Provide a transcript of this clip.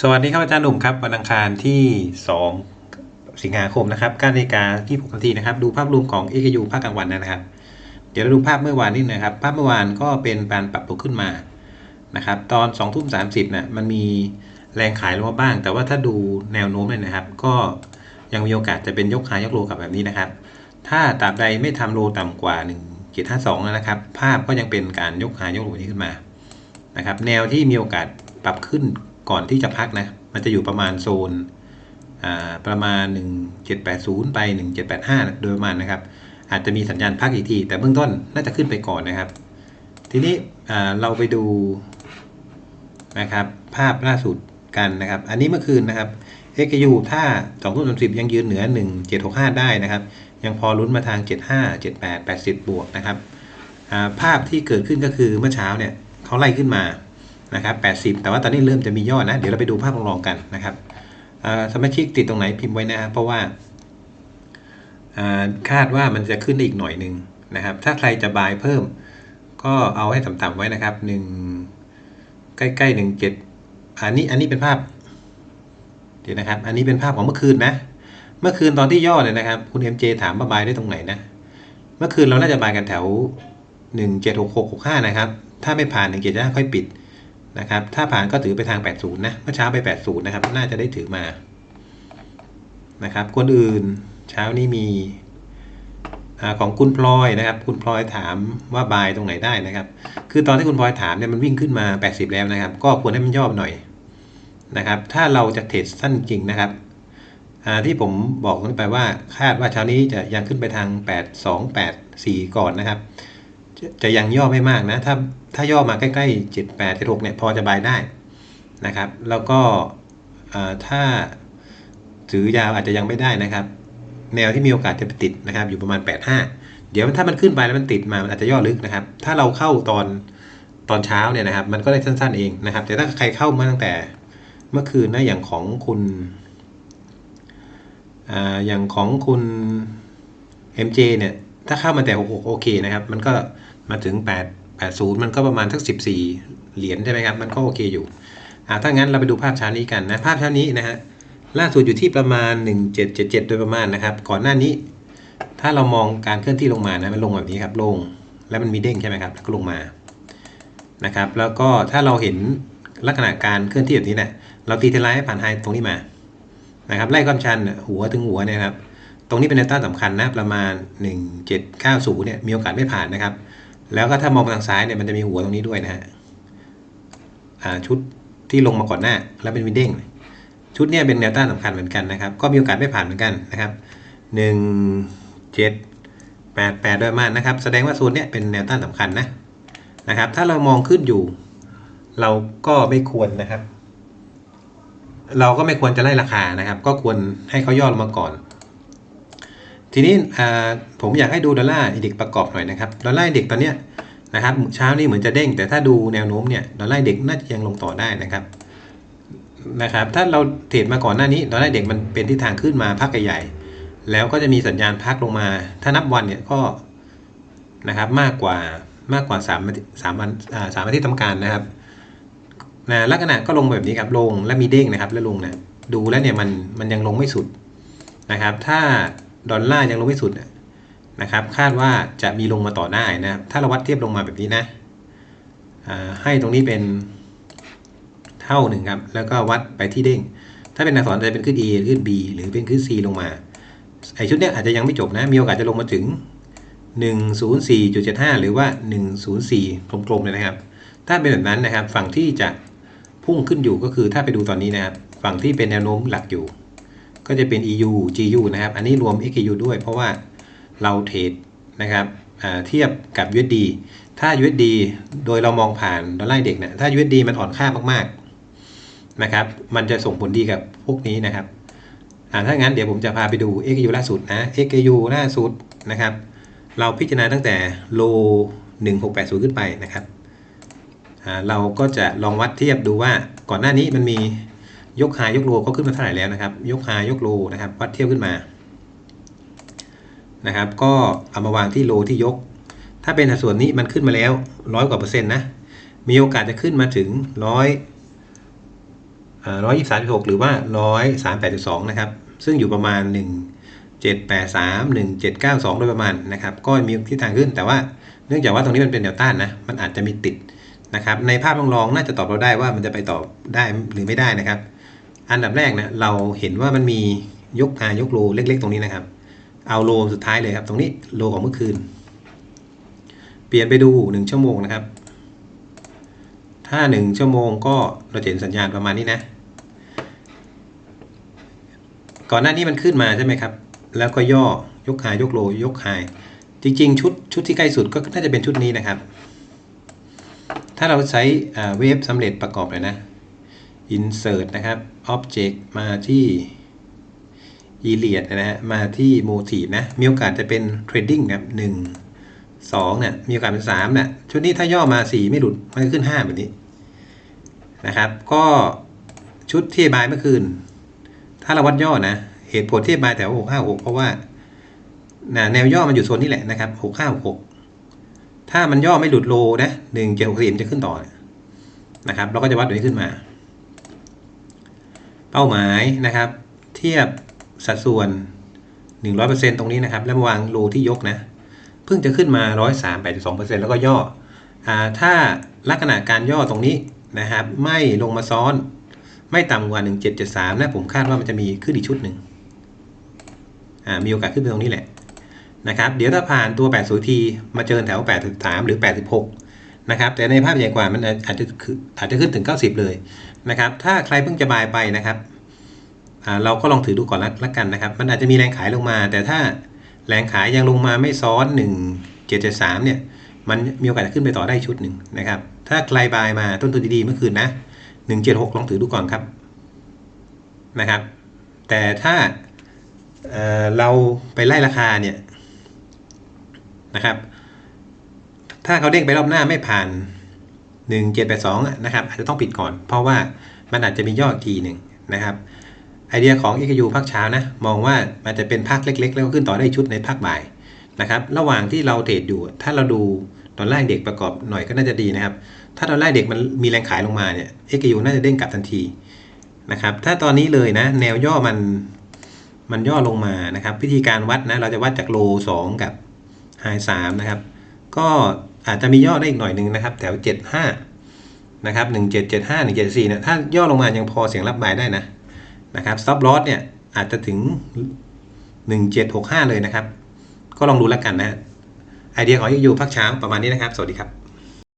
สวัสดีครับอาจารย์หนุ่มครับวันอังคารที่ 2 สิงหาคมนะครับ9นาฬิกาที่6นาทีนะครับ ดูภาพรวมของ AKU ภาคกลางวันนะครับ เดี๋ยวเราดูภาพเมื่อวานนิดนะครับ ภาพเมื่อวานก็เป็นการปรับตัวขึ้นมานะครับ ตอน2ทุ่ม30นะ่ะมันมีแรงขายลงมาบ้าง แต่ว่าถ้าดูแนวโน้มเลยนะครับ ก็ยังมีโอกาสจะเป็นยกขายยกโลกับแบบนี้นะครับ ถ้าตราบใดไม่ทำโลต่ำกว่า1752นะครับ ภาพก็ยังเป็นการยกขายยกโลนี้ขึ้นมานะครับ แนวที่มีโอกาสปรับขึ้น ก่อนที่จะพักนะ มันจะอยู่ประมาณโซนประมาณ 1780 ไป 1785 โดยประมาณนะครับ อาจจะมีสัญญาณพักอีกที แต่เบื้องต้นน่าจะขึ้นไปก่อนนะครับ ทีนี้เราไปดูนะครับภาพล่าสุดกันนะครับ อันนี้เมื่อคืนนะครับ XU ถ้า2ทุ่ม30 ยังยืนเหนือ 1765 ได้นะครับ ยังพอลุ้นมาทาง 75 78 80 บวกนะครับ ภาพที่เกิดขึ้นก็คือเมื่อเช้าเนี่ยเขาไล่ขึ้นมา นะครับ 80 แต่ว่าตอนนี้เริ่มจะมียอดนะ เดี๋ยวเราไปดูภาพรองๆกันนะครับสมาชิกติดตรงไหนพิมพ์ไว้นะครับเพราะว่าคาดว่ามันจะขึ้นได้อีกหน่อยหนึ่งนะครับ ถ้าใครจะบายเพิ่ม ก็เอาให้ต่ำๆไว้นะครับหนึ่งใกล้ๆหนึ่งเจ็ดอันนี้อันนี้เป็นภาพเดี๋ยวนะครับ อันนี้เป็นภาพของเมื่อคืนนะ เมื่อคืนตอนที่ย่อเลยนะครับ คุณ MJ ถามว่าบายได้ตรงไหนนะ เมื่อคืนเราน่าจะบายกันแถว 176665 นะครับ ถ้าไม่ผ่าน 1765ค่อยปิด นะครับ ถ้าผ่านก็ถือไปทาง 80 นะ เมื่อเช้าไป 80 นะครับ น่าจะได้ถือมา นะครับ คนอื่นเช้านี้มีอของคุณพลอยนะครับ คุณพลอยถามว่าบายตรงไหนได้นะครับ คือตอนที่คุณพลอยถามเนี่ยมันวิ่งขึ้นมา 80 แล้วนะครับ ก็ควรให้มันย่อหน่อยนะครับ ถ้าเราจะเทรดสั้นจริงนะครับที่ผมบอกขึ้นไปว่าคาดว่าเช้านี้จะยังขึ้นไปทาง 8 2 8 4 ก่อนนะครับ จะจะยังย่อไม่มากนะ ถ้าถ้าย่อมาใกล้ๆ7 8 7 6เนี่ยพอจะบายได้นะครับ แล้วก็ถ้าถือยาวอาจจะยังไม่ได้นะครับ แนวที่มีโอกาสจะไปติดนะครับ อยู่ประมาณ 85 เดี๋ยวถ้ามันขึ้นไปแล้วมันติดมามันอาจจะย่อลึกนะครับ ถ้าเราเข้าตอนตอนเช้าเนี่ยนะครับ มันก็ได้สั้นๆเองนะครับ แต่ถ้าใครเข้ามาตั้งแต่เมื่อคืนนะอย่างของคุณอ่าอย่างของคุณ MJ เนี่ย ถ้าเข้ามาแต่66โอเคนะครับ มันก็ มาถึง 8 80 มันก็ประมาณสัก 14 เหรียญใช่ไหมครับ มันก็โอเคอยู่อ่าถ้างั้นเราไปดูภาพเช้านี้กันนะ ภาพเช้านี้นะฮะ ล่าสุดอยู่ที่ประมาณ 1777 โดยประมาณนะครับ ก่อนหน้านี้ ถ้าเรามองการเคลื่อนที่ลงมานะ มันลงแบบนี้ครับ ลง แล้วมันมีเด้งใช่ไหมครับ แล้วก็ลงมา นะครับ แล้วก็ถ้าเราเห็นลักษณะการเคลื่อนที่แบบนี้เนี่ย เราตีเทลไลน์ให้ผ่านไฮตรงนี้มา นะครับ ไล่ความชันหัวถึงหัวเนี่ยครับ ตรงนี้เป็นแนวต้านสำคัญนะ ประมาณ 1790เนี่ย มีโอกาสไม่ผ่านนะครับ แล้วก็ถ้ามองไปทางซ้ายเนี่ยมันจะมีหัวตรงนี้ด้วยนะฮะชุดที่ลงมาก่อนหน้า แล้วเป็นวินเด้งชุดเนี้ยเป็นแนวต้านสำคัญเหมือนกันนะครับ ก็มีโอกาสไม่ผ่านเหมือนกันนะครับ 1 7 8 8 โดยประมาณนะครับ แสดงว่าโซนเนี้ยเป็นแนวต้านสำคัญนะนะครับ ถ้าเรามองขึ้นอยู่ เราก็ไม่ควรนะครับ เราก็ไม่ควรจะไล่ราคานะครับ ก็ควรให้เขาย่อลงมาก่อน ทีนี้ผมอยากให้ดูดอลลาร์อินเด็กประกอบหน่อยนะครับ ดอลลาร์อินเด็กตอนเนี้ยนะครับเช้านี้เหมือนจะเด้ง แต่ถ้าดูแนวโน้มเนี่ยดอลลาร์อินเด็กน่าจะยังลงต่อได้นะครับนะครับถ้าเราเทรดมาก่อนหน้านี้ดอลลาร์อินเด็กมันเป็นทิศทางขึ้นมาพักใหญ่ๆแล้วก็จะมีสัญญาณพักลงมา ถ้านับวันเนี่ยก็นะครับมากกว่ามากกว่า3ามสามวันสามอาทิตย์ทำการนะครับนะลักษณะก็ลงแบบนี้ครับลงและมีเด้งนะครับ แล้วลงนะดูแล้วเนี่ยมันมันยังลงไม่สุดนะครับ ถ้า ดอลลาร์ยังลงไม่สุดนะครับ คาดว่าจะมีลงมาต่อได้นะ ถ้าเราวัดเทียบลงมาแบบนี้นะให้ตรงนี้เป็นเท่าหนึ่งครับ แล้วก็วัดไปที่เด้ง ถ้าเป็นอักษรจะเป็นขึ้น E ขึ้น B หรือเป็นขึ้น C ลงมา ไอชุดเนี้ยอาจจะยังไม่จบนะ มีโอกาสจะลงมาถึง 104.75 หรือว่า 104กลมๆเลยนะครับ ถ้าเป็นแบบนั้นนะครับ ฝั่งที่จะพุ่งขึ้นอยู่ก็คือถ้าไปดูตอนนี้นะครับ ฝั่งที่เป็นแนวโน้มหลักอยู่ ก็จะเป็น EU GU นะครับ อันนี้รวม XU ด้วยเพราะว่าเราเทรดนะครับเทียบกับ USD ถ้า USD โดยเรามองผ่านดอลลาร์เด็กเนี่ยถ้า USD มันอ่อนค่ามากๆนะครับ มันจะส่งผลดีกับพวกนี้นะครับถ้างั้นเดี๋ยวผมจะพาไปดู XU ล่าสุดนะ XU ล่าสุดนะครับ เราพิจารณาตั้งแต่โล 1680 ขึ้นไปนะครับเราก็จะลองวัดเทียบดูว่าก่อนหน้านี้มันมี ยกหายกโลก็ขึ้นมาเท่าไหร่แล้วนะครับ ยกหายกโลนะครับ วัดเทียบขึ้นมานะครับ ก็เอามาวางที่โลที่ยก ถ้าเป็นสัดส่วนนี้มันขึ้นมาแล้วร้อยกว่าเปอร์เซ็นต์นะ มีโอกาสจะขึ้นมาถึงร้อยร้อยยี่สามหกหรือว่าร้อยสามแปดจุดสองนะครับ ซึ่งอยู่ประมาณหนึ่งเจ็ดแปดสามหนึ่งเจ็ดเก้าสองโดยประมาณนะครับ ก็มีทิศทางขึ้น แต่ว่าเนื่องจากว่าตรงนี้มันเป็นแนวต้านนะ มันอาจจะมีติดนะครับ ในภาพลองๆน่าจะตอบเราได้ว่ามันจะไปต่อได้หรือไม่ได้นะครับ อันดับแรกนะเราเห็นว่ามันมียกอายกโลเล็ก ๆ ตรงนี้นะครับ เอาโลสุดท้ายเลยครับ ตรงนี้โลของเมื่อคืน เปลี่ยนไปดูหนึ่งชั่วโมงนะครับ ถ้าหนึ่งชั่วโมงก็เราเห็นสัญญาณประมาณนี้นะ ก่อนหน้านี้มันขึ้นมาใช่ไหมครับ แล้วก็ย่อยกหายยกโลยกหายจริงๆ ชุดชุดที่ใกล้สุดก็น่าจะเป็นชุดนี้นะครับ ถ้าเราใช้เวฟสำเร็จประกอบเลยนะ insert นะครับ object มาที่ e l i a d นะฮะมาที่ motive นะ มีโอกาสจะเป็น trading นะครับหนึ่งสองเนี่ยมีโอกาสเป็นสามเนี่ยชุดนี้ถ้าย่อมาสี่ไม่หลุด มันก็ขึ้นห้าแบบนี้นะครับ ก็ชุดที่บายเมื่อคืน ถ้าเราวัดย่อนะ เหตุผลที่บายแต่ว่าหกห้าหกเพราะว่าแนวย่อมันอยู่โซนนี้แหละนะครับหกห้าหกถ้ามันย่อไม่หลุดโลนะหนึ่งเจ็ดหกสี่จะขึ้นต่อนะครับ เราก็จะวัดตัวนี้ขึ้นมา เป้าหมายนะครับ เทียบสัดส่วน 100%ตรงนี้นะครับ แล้วมาวางโลที่ยกนะ เพิ่งจะขึ้นมา 103.82%แล้วก็ย่ออถ้าลักษณะการย่อตรงนี้นะครับ ไม่ลงมาซ้อน ไม่ต่ำกว่า 1773 นะผมคาดว่ามันจะมีขึ้นอีกชุดหนึ่งมีโอกาสขึ้นไปตรงนี้แหละนะครับ เดี๋ยวถ้าผ่านตัว 80 ที มาเจอแถว 83 หรือ 86 นะครับ แต่ในภาพใหญ่กว่ามันอาจจะอาจจะขึ้นถึง 90 เลยนะครับ ถ้าใครเพิ่งจะบายไปนะครับเราก็ลองถือดูก่อนละกันนะครับ มันอาจจะมีแรงขายลงมา แต่ถ้าแรงขายยังลงมาไม่ซ้อน 1773 เนี่ย มันมีโอกาสจะขึ้นไปต่อได้ชุดหนึ่งนะครับ ถ้าใครบายมาต้นทุนดีๆเมื่อคืนนะ 176 ลองถือดูก่อนครับนะครับ แต่ถ้าเเราไปไล่ราคาเนี่ยนะครับ ถ้าเขาเด้งไปรอบหน้าไม่ผ่าน 1782นะครับอาจจะต้องปิดก่อน เพราะว่ามันอาจจะมีย่อทีหนึ่งนะครับไอเดียของ XU ภาคเช้านะมองว่ามันจะเป็นภาคเล็ก ๆ แล้วก็ขึ้นต่อได้ชุดในภาคบ่ายนะครับระหว่างที่เราเทรดอยู่ ถ้าเราดูดอลลาร์เด็กประกอบหน่อยก็น่าจะดีนะครับ ถ้าดอลลาร์เด็กมันมีแรงขายลงมาเนี่ย XU น่าจะเด้งกลับทันทีนะครับถ้าตอนนี้เลยนะแนวย่อมันมันย่อลงมานะครับวิธีการวัดนะเราจะวัดจากโล 2 กับไฮ3นะครับ ก็ อาจจะมีย่อได้อีกหน่อยหนึ่งนะครับ แถว 75 นะครับ 1775 174เนี่ยถ้าย่อลงมายังพอเสียงรับบายได้นะนะครับ stop loss เนี่ยอาจจะถึง 1765 เลยนะครับ ก็ลองดูแล้วกันนะไอเดียของยูพักเช้าประมาณนี้นะครับ สวัสดีครับ